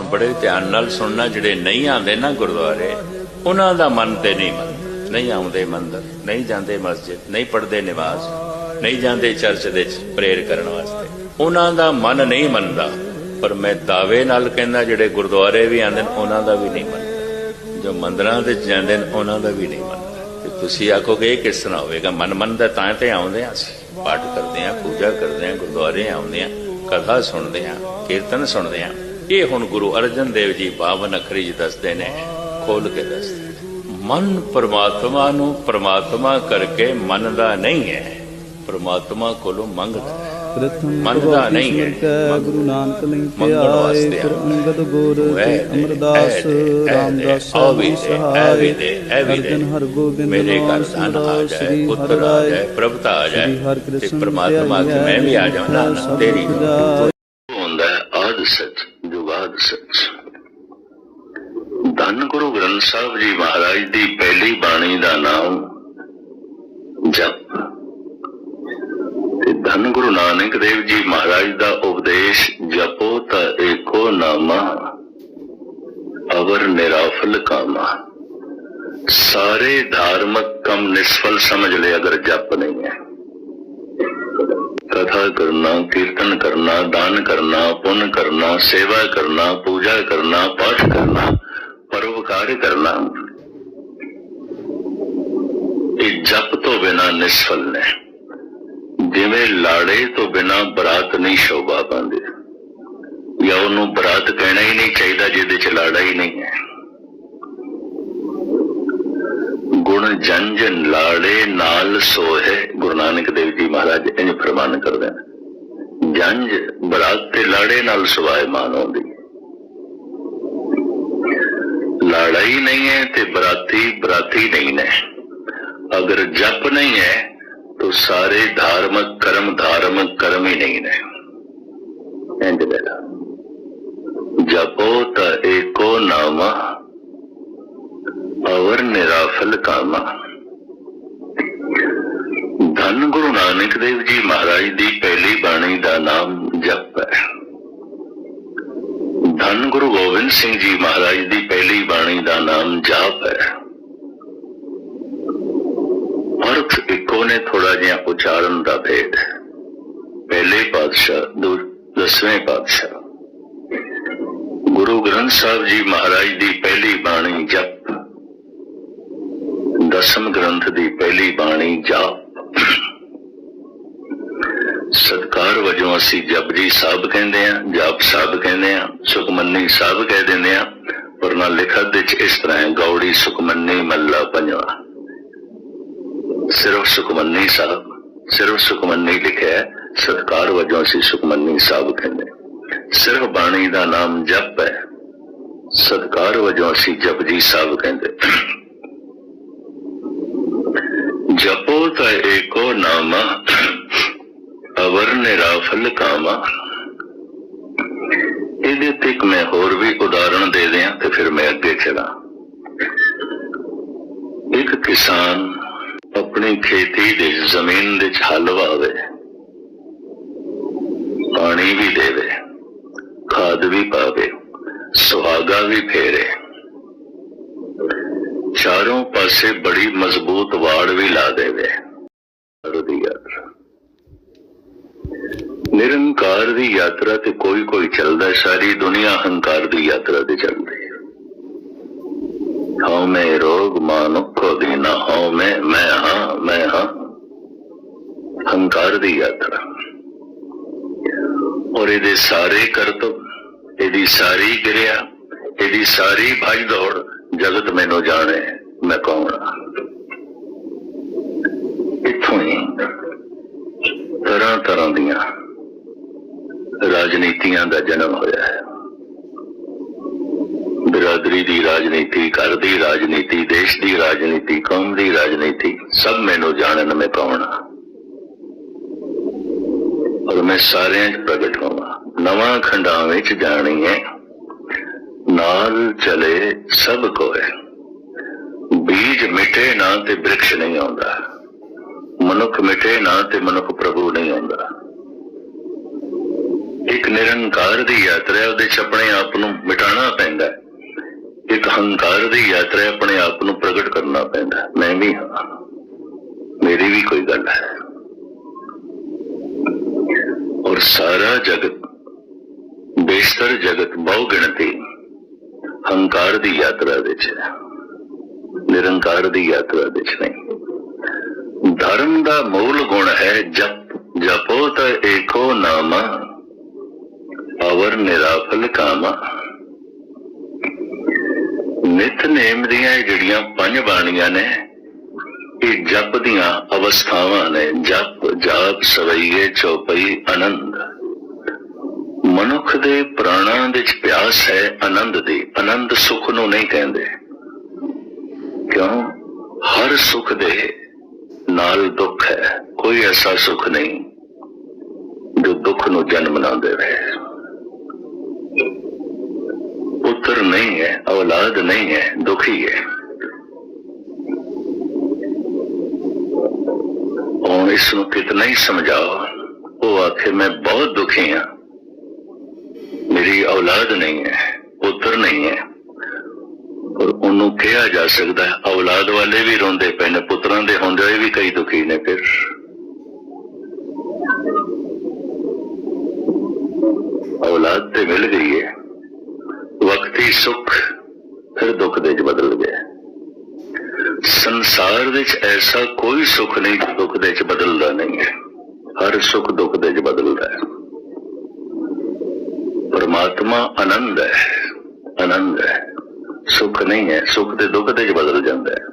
ਬੜੇ ਧਿਆਨ ਨਾਲ ਸੁਣਨਾ, ਜਿਹੜੇ ਨਹੀਂ ਆਉਂਦੇ ਨਾ ਗੁਰਦੁਆਰੇ, ਉਹਨਾਂ ਦਾ ਮਨ ਤੇ ਨਹੀਂ ਮੰਨ ਨਹੀਂ ਆਉਂਦੇ ਮੰਦਰ, ਨਹੀਂ ਜਾਂਦੇ ਮਸਜਿਦ, ਨਹੀਂ ਪੜਦੇ ਨਿਵਾਸ, ਨਹੀਂ ਜਾਂਦੇ ਚਰਚ ਦੇ ਪ੍ਰੇਰ ਕਰਨ ਵਾਸਤੇ। ਉਹਨਾਂ ਦਾ ਮਨ ਨਹੀਂ ਮੰਨਦਾ, ਪਰ ਮੈਂ ਦਾਅਵੇ ਨਾਲ ਕਹਿੰਦਾ, ਜਿਹੜੇ ਗੁਰਦੁਆਰੇ ਵੀ ਆਉਂਦੇ ਨੇ, ਉਹਨਾਂ ਦਾ ਵੀ ਨਹੀਂ ਮੰਨਦਾ। ਜੋ ਮੰਦਰਾਂ ਦੇ ਜਾਂਦੇ ਨੇ, ਉਹਨਾਂ ਦਾ ਵੀ ਨਹੀਂ ਮੰਨਦਾ। ਤੇ ਤੁਸੀਂ ਆਖੋਗੇ, ਇਹ ਕਿਸ ਤਰ੍ਹਾਂ ਹੋਵੇਗਾ? ਮਨ ਮੰਨਦਾ ਤਾਂ ਤੇ ਆਉਂਦੇ ਹਾਂ ਅਸੀਂ। ਪਾਠ ਕਰਦੇ ਹਾਂ, ਪੂਜਾ ਕਰਦੇ ਹਾਂ, ਗੁਰਦੁਆਰੇ ਆਉਂਦੇ ਆ ਕਥਾ ਸੁਣਦੇ ਆ ਕੀਰਤਨ ਸੁਣਦੇ ਆ ਇਹ ਹੁਣ ਗੁਰੂ ਅਰਜਨ ਦੇਵ ਜੀ ਬਾਵਨ ਅਖਰੀ ਜੀ ਦੱਸਦੇ ਨੇ ਖੋਲ ਕੇ ਦੱਸਦੇ। ਮਨ ਪ੍ਰਮਾਤਮਾ ਨੂੰ ਪ੍ਰਮਾਤਮਾ ਕਰਕੇ ਮੰਨਦਾ ਨਹੀਂ ਹੈ ਪ੍ਰਮਾਤਮਾ ਕੋਲੋਂ ਮੰਗਦਾ ਪ੍ਰਥਮ ਮੰਨਦਾ ਨਹੀਂ ਹੈ। ਗੁਰੂ ਨਾਨਕ ਮੰਗਣ ਧਿਆਏ ਫਿਰ। ਅੰਗਦ ਗੁਰ ਦੇ, ਅਮਰਦਾਸ ਦੇ, ਦੇ, ਰਾਮਦਾਸ ਸਭ ਦੇ, ਦੇ, ਦੇ। ਅਰਜਨ ਹਰ ਗੋਬਿੰਦ ਮੇਰੇ ਘਰ ਧਨ ਆ ਜਾਏ ਪੁੱਤਰ ਆ ਜਾਏ ਪ੍ਰਭਤਾ ਆ ਜਾਏ ਤੇ ਪ੍ਰਮਾਤਮਾ ਕਿ ਮੈਂ ਵੀ ਆ ਜਾਵਾਂ ਤੇਰੀ ਖੁਦਾ ਹੁੰਦਾ ਹੈ ਆਦ ਸੱਚ ਜੁਗਾਦ ਸੱਚ ਧੰਨ ਗੁਰੂ ਗ੍ਰੰਥ ਸਾਹਿਬ ਜੀ ਮਹਾਰਾਜ ਦੀ ਪਹਿਲੀ ਬਾਣੀ ਦਾ ਨਾਮ ਜਪ। ਤੇ ਧੰਨ ਗੁਰੂ ਨਾਨਕ ਦੇਵ ਜੀ ਮਹਾਰਾਜ ਦਾ ਉਪਦੇਸ਼, ਜਪੋ ਤਾਂ ਏਕੋ ਨਾਮਾ, ਅਵਰ ਨਿਰਾਫਲ ਕਾਮਾ। ਸਾਰੇ ਧਾਰਮਿਕ ਕੰਮ ਨਿਸਫਲ ਸਮਝ ਲੈ ਅਗਰ ਜਪ ਨਹੀਂ ਹੈ। ਕਥਾ ਕਰਨਾ, ਕੀਰਤਨ ਕਰਨਾ, ਦਾਨ ਕਰਨਾ, ਪੁੰਨ ਕਰਨਾ, ਸੇਵਾ ਕਰਨਾ, ਪੂਜਾ ਕਰਨਾ, ਪਾਠ ਕਰਨਾ। परोपकार करना ਇਹ ਜਪ ਤੋਂ ਬਿਨਾ ਨਿਸਫਲ ਨੇ ਜਿਵੇਂ ਲਾੜੇ ਤੋਂ ਬਿਨਾ ਬਰਾਤ ਨਹੀਂ ਸ਼ੋਭਾ ਪਾਉਂਦੀ ਜਾਂ ਉਹਨੂੰ ਬਰਾਤ ਕਹਿਣਾ ਹੀ ਨਹੀਂ ਚਾਹੀਦਾ ਜਿਹਦੇ ਚ ਲਾੜਾ ਹੀ ਨਹੀਂ ਹੈ ਗੁਣ ਜੰਜਨ ਲਾੜੇ ਨਾਲ ਸੋਹੇ ਗੁਰੂ ਨਾਨਕ ਦੇਵ ਜੀ ਮਹਾਰਾਜ ਇੰਜ ਫਰਮਾਨ ਕਰਦੇ ਨੇ ਜੰਜ ਬਰਾਤ ਤੇ ਲਾੜੇ ਨਾਲ ਸੁਭਾਇਮਾਨ ਹੁੰਦੀ ਹੈ। ਲਾੜਾ ਹੀ ਨਹੀਂ ਹੈ ਤੇ ਬਰਾਤੀ ਬਰਾਤੀ ਨਹੀਂ ਨੇ। ਅਗਰ ਜਪ ਨਹੀਂ ਹੈ, ਤਾਂ ਸਾਰੇ ਧਾਰਮਿਕ ਕਰਮ ਧਾਰਮਿਕ ਕਰਮ ਹੀ ਨਹੀਂ ਨੇ। ਇੰਜ ਬੇਲਾ ਜਪੋ ਤਾਂ ਏਕੋ ਨਾਮਾ, ਅਵਰ ਨਿਰਾਫਲ ਕਾਮਾ। ਧੰਨ ਗੁਰੂ ਨਾਨਕ ਦੇਵ ਜੀ ਮਹਾਰਾਜ ਦੀ ਪਹਿਲੀ ਬਾਣੀ ਦਾ ਨਾਮ ਜਪ ਹੈ। ਧੰਨ ਗੁਰੂ ਗੋਬਿੰਦ ਸਿੰਘ ਜੀ ਮਹਾਰਾਜ ਦੀ ਪਹਿਲੀ ਬਾਣੀ ਦਾ ਨਾਮ ਜਾਪ ਹੈ। ਅਰਥ ਇੱਕੋ ਨੇ ਥੋੜਾ ਜਿਹਾ ਉਚਾਰਨ ਦਾ ਭੇਦ ਪਹਿਲੇ ਪਾਤਸ਼ਾਹ, ਦੂ, ਦਸਵੇਂ ਪਾਤਸ਼ਾਹ। ਗੁਰੂ ਗ੍ਰੰਥ ਸਾਹਿਬ ਜੀ ਮਹਾਰਾਜ ਦੀ ਪਹਿਲੀ ਬਾਣੀ ਜਪ। ਦਸਮ ਗ੍ਰੰਥ ਦੀ ਪਹਿਲੀ ਬਾਣੀ ਜਾਪ। ਸਤਕਾਰ ਵਜੋਂ ਅਸੀਂ ਜਪਜੀ ਸਾਹਿਬ ਕਹਿੰਦੇ ਆ ਜਪ ਸਾਹਿਬ ਕਹਿੰਦੇ ਆ ਸੁਖਮਨੀ ਸਾਹਿਬ ਕਹਿ ਦਿੰਦੇ ਆ ਪਰ ਨਾਲ ਲਿਖਤ ਵਿੱਚ ਇਸ ਤਰ੍ਹਾਂ ਹੈ, ਗੌੜੀ ਸੁਖਮਨੀ ਮੱਲਾ ਪੰਜਵਾ। ਸਿਰਫ ਸੁਖਮਨੀ ਸਾਹਿਬ, ਸਿਰਫ ਸੁਖਮਨੀ ਲਿਖਿਆ ਸਤਕਾਰ ਵਜੋਂ ਅਸੀਂ ਸੁਖਮਨੀ ਸਾਹਿਬ ਕਹਿੰਦੇ ਸਿਰਫ ਬਾਣੀ ਦਾ ਨਾਮ ਜਪ ਹੈ, ਸਤਕਾਰ ਵਜੋਂ ਅਸੀਂ ਜਪਜੀ ਸਾਹਿਬ ਕਹਿੰਦੇ ਜਪੋ ਤਾਂ ਏਕੋ ਨਾਮ ਅਵਰ ਨਿਰਾਫਲ ਕਾਮਾ। ਇਹਦੇ ਤੇ ਇੱਕ ਮੈਂ ਹੋਰ ਵੀ ਉਦਾਹਰਣ ਦੇ ਦਿਆਂ ਤੇ ਫਿਰ ਮੈਂ ਅੱਗੇ ਚਲਾਂ। ਇੱਕ ਕਿਸਾਨ ਆਪਣੀ ਖੇਤੀ ਦੇ ਜ਼ਮੀਨ ਦੇ ਚ ਹਲ ਵਾਵੇ। ਪਾਣੀ ਵੀ ਦੇਵੇ, ਖਾਦ ਵੀ ਪਾਵੇ, ਸੁਹਾਗਾ ਵੀ ਫੇਰੇ। ਚਾਰੋਂ ਪਾਸੇ ਬੜੀ ਮਜ਼ਬੂਤ ਵਾੜ ਵੀ ਲਾ ਦੇਵੇ। ਦੀ ਨਿਰੰਕਾਰ ਦੀ ਯਾਤਰਾ ਤੇ ਕੋਈ ਕੋਈ ਚੱਲਦਾ ਹੈ, ਸਾਰੀ ਦੁਨੀਆ ਹੰਕਾਰ ਦੀ ਯਾਤਰਾ ਤੇ ਚੱਲਦੀ ਹੈ। ਹਉ ਮੈਂ ਰੋਗ ਮਾਨੁਖੋ ਦੀ ਹਉ ਮੈਂ ਮੈਂ ਹਾਂ ਮੈਂ ਹਾਂ। ਹੰਕਾਰ ਦੀ ਯਾਤਰਾ। ਔਰ ਇਹਦੇ ਸਾਰੇ ਕਰਤਵ ਇਹਦੀ ਸਾਰੀ ਕਿਰਿਆ ਇਹਦੀ ਸਾਰੀ ਭਜ ਦੌੜ ਜਗਤ ਮੈਨੂੰ ਜਾਣੇ ਮੈਂ ਕੌਣ ਹਾਂ ਇੱਥੋਂ ਹੀ ਤਰ੍ਹਾਂ ਤਰ੍ਹਾਂ ਦੀਆਂ ਰਾਜਨੀਤੀਆਂ ਦਾ ਜਨਮ ਹੋਇਆ ਹੈ। ਬਰਾਦਰੀ ਦੀ ਰਾਜਨੀਤੀ, ਘਰ ਦੀ ਰਾਜਨੀਤੀ, ਦੇਸ਼ ਦੀ ਰਾਜਨੀਤੀ, ਕੌਮ ਦੀ ਰਾਜਨੀਤੀ, ਸਭ ਮੈਨੂੰ ਜਾਣਨ ਮੈਂ ਕੌਣ ਹਾਂ ਔਰ ਮੈਂ ਸਾਰਿਆਂ 'ਚ ਪ੍ਰਗਟ ਹੋਵਾਂ। ਨਵਾਂ ਖੰਡਾਂ ਵਿੱਚ ਜਾਣੀ ਹੈ ਨਾਲ ਚਲੇ ਸਭ ਕੋਏ ਬੀਜ ਮਿਟੇ ਨਾ ਤੇ ਬ੍ਰਿਕਸ਼ ਨਹੀਂ ਆਉਂਦਾ। ਮਨੁੱਖ ਮਿਟੇ ਨਾ ਤੇ ਮਨੁੱਖ ਪ੍ਰਭੂ ਨਹੀਂ ਆਉਂਦਾ। ਇੱਕ ਨਿਰੰਕਾਰ ਦੀ ਯਾਤਰਾ ਉਹਦੇ ਚ ਆਪਣੇ ਆਪ ਨੂੰ ਮਿਟਾਉਣਾ ਪੈਂਦਾ ਇੱਕ ਹੰਕਾਰ ਦੀ ਯਾਤਰਾ ਆਪਣੇ ਆਪ ਨੂੰ ਪ੍ਰਗਟ ਕਰਨਾ ਪੈਂਦਾ ਮੈਂ ਵੀ ਹਾਂ। ਮੇਰੀ ਵੀ ਕੋਈ ਗੱਲ ਹੈ। ਔਰ ਸਾਰਾ ਜਗਤ ਬੇਸ਼ਤਰ ਜਗਤ ਬਹੁ ਗਿਣਤੀ ਹੰਕਾਰ ਦੀ ਯਾਤਰਾ ਵਿੱਚ ਹੈ। ਨਿਰੰਕਾਰ ਦੀ ਯਾਤਰਾ ਵਿੱਚ ਨਹੀਂ। ਧਰਮ ਦਾ ਮੂਲ ਗੁਣ ਹੈ ਜਪ। ਜਪੋ ਤਾਂ ਏਕੋ ਨਾਮਾ ਅਵਰ ਨਿਰਾਫਲ ਕਾਮਾ ਨਿਤਨੇਮ ਦੀਆਂ ਜਿਹੜੀਆਂ ਪੰਜ ਬਾਣੀਆਂ ਨੇ, ਇਹ ਜਪ ਦੀਆਂ ਅਵਸਥਾਵਾਂ ਨੇ। ਜਪ, ਜਾਪ, ਸਵਈਏ ਚੌਪਈ ਆਨੰਦ। ਮਨੁੱਖ ਦੇ ਪ੍ਰਾਣਾਂ ਵਿੱਚ ਪਿਆਸ ਹੈ, ਆਨੰਦ ਦੀ। ਆਨੰਦ ਸੁਖ ਨੂੰ ਨਹੀਂ ਕਹਿੰਦੇ। ਕਿਉਂ? ਹਰ ਸੁਖ ਦੇ ਨਾਲ ਦੁੱਖ ਹੈ। ਕੋਈ ਐਸਾ ਸੁਖ ਨਹੀਂ ਜੋ ਦੁੱਖ ਨੂੰ ਜਨਮ ਨਾ ਦੇਵੇ। ਪੁੱਤਰ ਨਹੀਂ ਹੈ ਔਲਾਦ ਨਹੀਂ ਹੈ ਦੁਖੀ ਹੈ ਹੁਣ ਇਸ ਨੂੰ ਕਿਤਨਾ ਹੀ ਸਮਝਾਓ ਉਹ ਆਖੇ ਮੈਂ ਬਹੁਤ ਦੁਖੀ ਹਾਂ ਮੇਰੀ ਔਲਾਦ ਨਹੀਂ ਹੈ ਪੁੱਤਰ ਨਹੀਂ ਹੈ ਪਰ ਉਹਨੂੰ ਕਿਹਾ ਜਾ ਸਕਦਾ ਹੈ ਔਲਾਦ ਵਾਲੇ ਵੀ ਰੋਂਦੇ ਪਏ ਨੇ ਪੁੱਤਰਾਂ ਦੇ ਹੁੰਦੇ ਹੋਏ ਵੀ ਕਈ ਦੁਖੀ ਨੇ ਫਿਰ ਔਲਾਦ ਤੇ ਮਿਲ ਗਈ ਹੈ ਵਕਤੀ ਸੁੱਖ, ਫਿਰ ਦੁੱਖ ਦੇ ਚ ਬਦਲ ਗਿਆ। ਸੰਸਾਰ ਵਿੱਚ ਐਸਾ ਕੋਈ ਸੁੱਖ ਨਹੀਂ ਜੋ ਦੁੱਖ ਦੇ ਵਿੱਚ ਬਦਲਦਾ ਨਹੀਂ ਹੈ। ਹਰ ਸੁੱਖ ਦੁੱਖ ਦੇ ਚ ਬਦਲਦਾ ਹੈ। ਪਰਮਾਤਮਾ ਆਨੰਦ ਹੈ ਆਨੰਦ ਹੈ। ਸੁੱਖ ਨਹੀਂ ਹੈ, ਸੁੱਖ ਤੇ ਦੁੱਖ ਦੇ ਚ ਬਦਲ ਜਾਂਦਾ ਹੈ।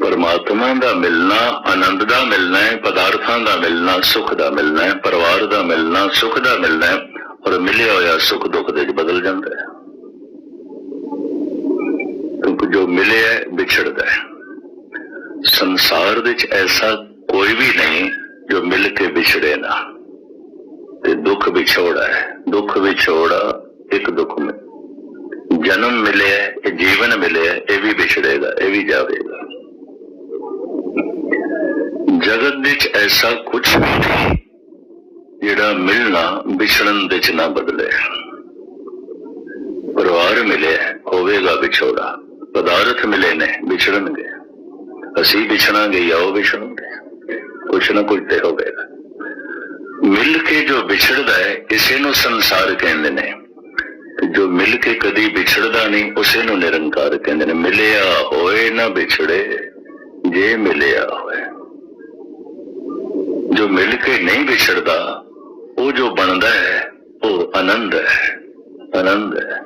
ਪਰਮਾਤਮਾ ਦਾ ਮਿਲਣਾ, ਆਨੰਦ ਦਾ ਮਿਲਣਾ ਹੈ, ਪਦਾਰਥਾਂ ਦਾ ਮਿਲਣਾ, ਸੁੱਖ ਦਾ ਮਿਲਣਾ ਹੈ, ਪਰਿਵਾਰ ਦਾ ਮਿਲਣਾ, ਸੁੱਖ ਦਾ ਮਿਲਣਾ ਹੈ। ਔਰ ਮਿਲਿਆ ਹੋਇਆ ਸੁੱਖ ਦੁੱਖ ਦੇ ਚ ਬਦਲ ਜਾਂਦਾ ਹੈ। ਕਿਉਂਕਿ ਜੋ ਮਿਲਿਆ ਵਿਛੜਦਾ ਹੈ। ਸੰਸਾਰ ਵਿੱਚ ਐਸਾ ਕੋਈ ਵੀ ਨਹੀਂ ਜੋ ਮਿਲ ਕੇ ਵਿਛੜੇ ਨਾ। ਤੇ ਦੁੱਖ ਵਿਛੋੜਾ ਹੈ। ਦੁੱਖ ਵਿਛੋੜਾ ਇੱਕ ਦੁੱਖ ਮਿ। ਜਨਮ ਮਿਲਿਆ ਇਹ ਜੀਵਨ ਮਿਲਿਆ ਇਹ ਵੀ ਵਿਛੜੇਗਾ, ਇਹ ਵੀ ਜਾਵੇਗਾ। ਜਗਤ ਵਿੱਚ ਐਸਾ ਕੁਝ ਵੀ ਨਹੀਂ ਜਿਹੜਾ ਮਿਲਣਾ ਵਿਛੜਨ ਦੇ ਚ ਨਾ ਬਦਲੇ। ਪਰਿਵਾਰ ਮਿਲੇ ਹੋਵੇਗਾ ਵਿਛੋੜਾ। ਪਦਾਰਥ ਮਿਲੇ ਨੇ, ਵਿਛੜਨਗੇ। ਅਸੀਂ ਵਿਛੜਾਂਗੇ ਜਾਂ ਉਹ ਵਿਛੜਨਗੇ। ਕੁਛ ਨਾ ਕੁਛ ਤੇ ਹੋਵੇਗਾ। ਮਿਲ ਕੇ ਜੋ ਵਿਛੜਦਾ ਹੈ ਇਸੇ ਨੂੰ ਸੰਸਾਰ ਕਹਿੰਦੇ ਨੇ। ਜੋ ਮਿਲ ਕੇ ਕਦੀ ਵਿਛੜਦਾ ਨਹੀਂ, ਉਸੇ ਨੂੰ ਨਿਰੰਕਾਰ ਕਹਿੰਦੇ ਨੇ। ਮਿਲਿਆ ਹੋਏ ਨਾ ਵਿਛੜੇ, ਜੇ ਮਿਲਿਆ ਹੋਏ। ਜੋ ਮਿਲ ਕੇ ਨਹੀਂ ਵਿਛੜਦਾ ਉਹ ਜੋ ਬਣਦਾ ਹੈ, ਉਹ ਆਨੰਦ ਹੈ। ਆਨੰਦ ਹੈ।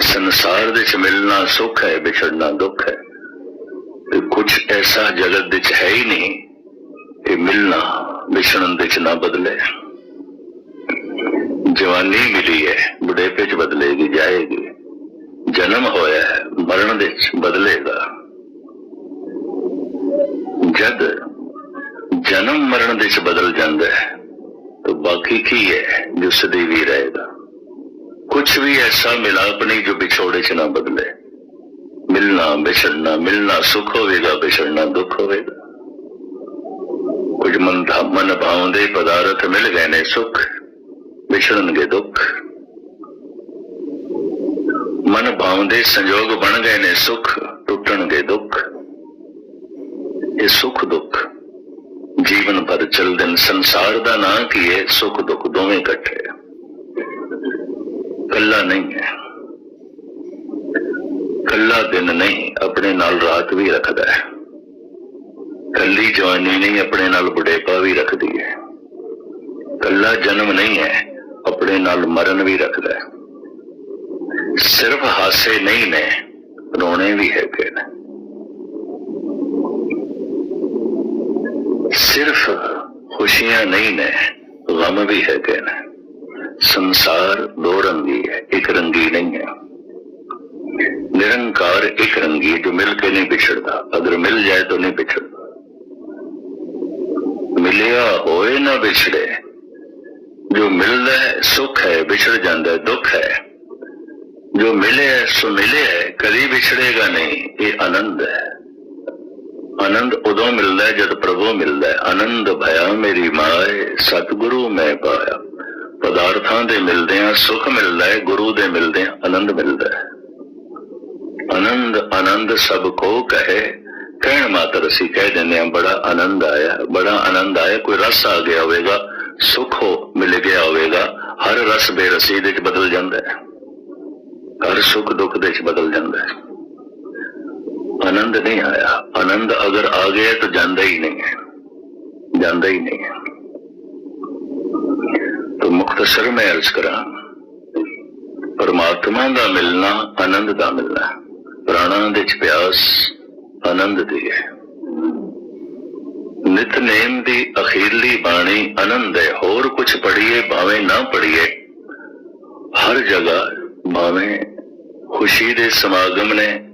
ਸੰਸਾਰ ਦੇ ਚ ਮਿਲਣਾ ਸੁੱਖ ਹੈ, ਵਿਛੜਨਾ ਦੁੱਖ ਹੈ। ਤੇ ਕੁਝ ਐਸਾ ਜਗਤ ਵਿੱਚ ਹੈ ਹੀ ਨਹੀਂ ਕਿ ਮਿਲਣਾ, ਵਿਛੜਨ ਵਿੱਚ ਨਾ ਬਦਲੇ। ਜਵਾਨੀ ਮਿਲੀ ਹੈ, ਬੁਢੇਪੇ ਚ ਬਦਲੇਗੀ, ਜਾਏਗੀ। ਜਨਮ ਹੋਇਆ ਹੈ, ਮਰਨ ਦੇ ਚ ਬਦਲੇਗਾ। ਜਦ ਜਨਮ ਮਰਨ ਦੇ ਚ ਬਦਲ ਜਾਂਦਾ ਹੈ ਤਾਂ ਬਾਕੀ ਕੀ ਹੈ ਜੋ ਸਦੀਵੀ ਰਹੇਗਾ ਕੁਝ ਵੀ ਐਸਾ ਮਿਲਾਪ ਨਹੀਂ ਜੋ ਵਿਛੋੜੇ ਚ ਨਾ ਬਦਲੇ ਮਿਲਣਾ ਵਿਛੜਨਾ ਮਿਲਣਾ ਸੁਖ ਹੋਵੇਗਾ ਵਿਛੜਨਾ ਦੁੱਖ ਹੋਵੇਗਾ ਕੁਝ ਮਨ ਦਾ ਮਨ ਭਾਉਂਦੇ ਪਦਾਰਥ ਮਿਲ ਗਏ ਨੇ ਸੁਖ ਵਿਛੜਨਗੇ ਦੁੱਖ ਮਨ ਭਾਉਂਦੇ ਸੰਜੋਗ ਬਣ ਗਏ ਨੇ ਸੁਖ ਟੁੱਟਣਗੇ ਦੁੱਖ ਇਹ ਸੁਖ ਦੁੱਖ ਜੀਵਨ ਭਰ ਚੱਲਦੇ ਨੇ ਸੰਸਾਰ ਦਾ ਨਾਂ ਕੀ ਹੈ ਸੁਖ ਦੁੱਖ ਦੋਵੇਂ ਇਕੱਠੇ ਆ। ਕੱਲਾ ਨਹੀਂ ਹੈ ਕੱਲਾ ਦਿਨ ਨਹੀਂ ਆਪਣੇ ਨਾਲ ਰਾਤ ਵੀ ਰੱਖਦਾ ਹੈ ਕੱਲੀ ਜਵਾਨੀ ਨਹੀਂ ਆਪਣੇ ਨਾਲ ਬੁਢੇਪਾ ਵੀ ਰੱਖਦੀ ਹੈ ਕੱਲਾ ਜਨਮ ਨਹੀਂ ਹੈ ਆਪਣੇ ਨਾਲ ਮਰਨ ਵੀ ਰੱਖਦਾ ਹੈ ਸਿਰਫ ਹਾਸੇ ਨਹੀਂ ਨੇ ਰੋਣੇ ਵੀ ਹੈਗੇ ਨੇ ਸਿਰਫ ਖੁਸ਼ੀਆਂ ਨਹੀਂ ਨੇ, ਗਮ ਵੀ ਹੈਗੇ ਨੇ। ਸੰਸਾਰ ਦੋ ਰੰਗੀ ਹੈ, ਇੱਕ ਰੰਗੀ ਨਹੀਂ ਹੈ। ਨਿਰੰਕਾਰ ਇੱਕ ਰੰਗੀ ਜੋ ਮਿਲ ਕੇ ਨਹੀਂ ਵਿਛੜਦਾ ਅਗਰ ਮਿਲ ਜਾਏ ਤਾਂ ਨਹੀਂ ਵਿਛੜਦਾ ਮਿਲਿਆ ਹੋਏ ਨਾ ਵਿਛੜੇ, ਜੋ ਮਿਲਦਾ ਹੈ, ਸੁਖ ਹੈ, ਵਿਛੜ ਜਾਂਦਾ ਹੈ, ਦੁੱਖ ਹੈ। ਜੋ ਮਿਲੇ ਸੋ ਮਿਲੇ ਕਦੀ ਵਿਛੜੇਗਾ ਨਹੀਂ, ਇਹ ਆਨੰਦ ਹੈ। ਆਨੰਦ ਉਦੋਂ ਮਿਲਦਾ ਹੈ ਜਦ ਪ੍ਰਭੂ ਮਿਲਦਾ ਹੈ। ਆਨੰਦ ਭਇਆ ਮੇਰੀ ਮਾਏ ਸਤਿਗੁਰੂ ਮੈਂ ਪਾਇਆ। ਪਦਾਰਥਾਂ ਦੇ ਮਿਲਦਿਆਂ ਸੁਖ ਮਿਲਦਾ ਹੈ, ਗੁਰੂ ਦੇ ਮਿਲਦਿਆਂ ਆਨੰਦ ਮਿਲਦਾ ਹੈ। ਆਨੰਦ ਆਨੰਦ ਸਭ ਕੋ ਕਹੇ, ਕਹਿਣ ਮਾਤਰ ਅਸੀਂ ਕਹਿ ਦਿੰਦੇ ਹਾਂ, ਬੜਾ ਆਨੰਦ ਆਇਆ, ਬੜਾ ਆਨੰਦ ਆਇਆ, ਕੋਈ ਰਸ ਆ ਗਿਆ ਹੋਵੇਗਾ, ਸੁਖ ਹੋ, ਮਿਲ ਗਿਆ ਹੋਵੇਗਾ, ਹਰ ਰਸ ਬੇਰਸੀ ਦੇ ਵਿੱਚ ਬਦਲ ਜਾਂਦਾ ਹੈ। ਹਰ ਸੁਖ ਦੁੱਖ ਦੇ ਵਿੱਚ ਬਦਲ ਜਾਂਦਾ ਹੈ। ਆਨੰਦ ਨਹੀਂ ਆਇਆ। ਆਨੰਦ ਅਗਰ ਆ ਗਿਆ ਤਾਂ ਜਾਂਦਾ ਹੀ ਨਹੀਂ ਹੈ। ਜਾਂਦਾ ਹੀ ਨਹੀਂ ਹੈ। ਤਾਂ ਮੁਖਤਸਰ ਮੈਂ ਅਰਜ਼ ਕਰਾਂ, ਪਰਮਾਤਮਾ ਦਾ ਮਿਲਣਾ ਆਨੰਦ ਦਾ ਮਿਲਣਾ ਪ੍ਰਾਣਾਂ ਦੇ ਚ ਪਿਆਸ ਆਨੰਦ ਦੀ ਹੈ। ਨਿਤਨੇਮ ਦੀ ਅਖੀਰਲੀ ਬਾਣੀ ਆਨੰਦ ਹੈ। ਹੋਰ ਕੁਝ ਪੜ੍ਹੀਏ, ਭਾਵੇਂ ਨਾ ਪੜ੍ਹੀਏ, ਹਰ ਜਗ੍ਹਾ ਭਾਵੇਂ ਖੁਸ਼ੀ ਦੇ ਸਮਾਗਮ ਨੇ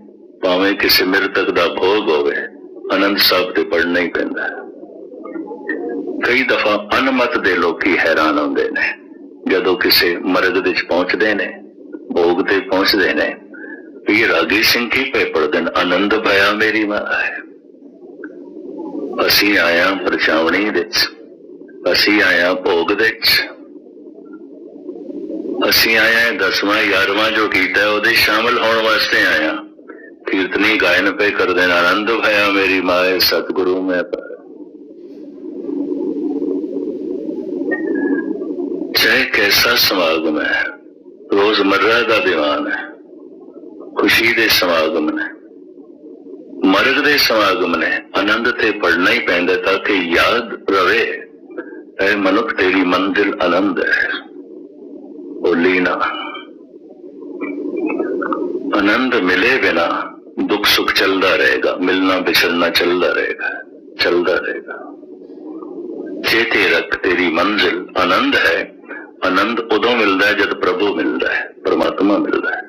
ਭਾਵੇਂ ਕਿਸੇ ਮ੍ਰਿਤਕ ਦਾ ਭੋਗ ਹੋਵੇ ਆਨੰਦ ਸਾਹਿਬ ਤੇ ਪੜ੍ਹਨਾ ਹੀ ਪੈਂਦਾ ਹੈ ਕਈ ਦਫਾ ਅਨਮਤ ਦੇ ਲੋਕੀ ਹੈਰਾਨ ਹੁੰਦੇ ਨੇ ਜਦੋਂ ਕਿਸੇ ਮਰਗ ਦੇ ਵਿੱਚ ਪਹੁੰਚਦੇ ਨੇ ਭੋਗ ਤੇ ਪਹੁੰਚਦੇ ਨੇ ਵੀ ਇਹ ਰਾਗੀ ਸਿੰਘ ਕੀ ਪੇ ਪੜਦੇ ਨੇ ਆਨੰਦ ਭਇਆ ਮੇਰੀ ਮਾਂ ਅਸੀਂ ਆਇਆ ਪਰਛਾਵਣੀ ਵਿੱਚ ਅਸੀਂ ਆਇਆ ਭੋਗ ਦੇ ਵਿੱਚ ਅਸੀਂ ਆਏ ਹਾਂ ਦਸਵਾਂ ਯਾਰਵਾਂ ਜੋ ਕੀਤਾ ਹੈ, ਉਹਦੇ ਸ਼ਾਮਲ ਹੋਣ ਵਾਸਤੇ ਆਇਆ ਕੀਰਤਨੀ ਗਾਇਨ ਪੇ ਕਰਦੇ ਨੇ ਆਨੰਦ ਭਇਆ ਮੇਰੀ ਮਾਏ ਸਤਿਗੁਰੂ ਮੈਂ ਪਾਇਆ ਚਾਹੇ ਕੈਸਾ ਸਮਾਗਮ ਹੈ ਰੋਜ਼ਮर्रा ਦਾ ਦੀਵਾਨ ਹੈ ਖੁਸ਼ੀ ਦੇ ਸਮਾਗਮ ਨੇ ਮਰਗ ਦੇ ਸਮਾਗਮ ਨੇ ਆਨੰਦ ਤੇ ਪੜਨਾ ਹੀ ਪੈਂਦਾ ਤਾਂ ਕਿ ਯਾਦ ਰਵੇ ਐ ਮਨੁੱਖ ਤੇਰੀ ਮੰਜ਼ਿਲ ਆਨੰਦ ਹੈ ਬੋਲੀ ਨਾ ਆਨੰਦ ਮਿਲੇ ਬਿਨਾ ਦੁੱਖ ਸੁੱਖ ਚੱਲਦਾ ਰਹੇਗਾ ਮਿਲਣਾ ਵਿਛੜਨਾ ਚੱਲਦਾ ਰਹੇਗਾ ਚੱਲਦਾ ਰਹੇਗਾ ਚੇਤੇ ਰੱਖ ਤੇਰੀ ਮੰਜ਼ਿਲ ਆਨੰਦ ਹੈ ਆਨੰਦ ਉਦੋਂ ਮਿਲਦਾ ਹੈ ਜਦ ਪ੍ਰਭੂ ਮਿਲਦਾ ਹੈ ਪਰਮਾਤਮਾ ਮਿਲਦਾ ਹੈ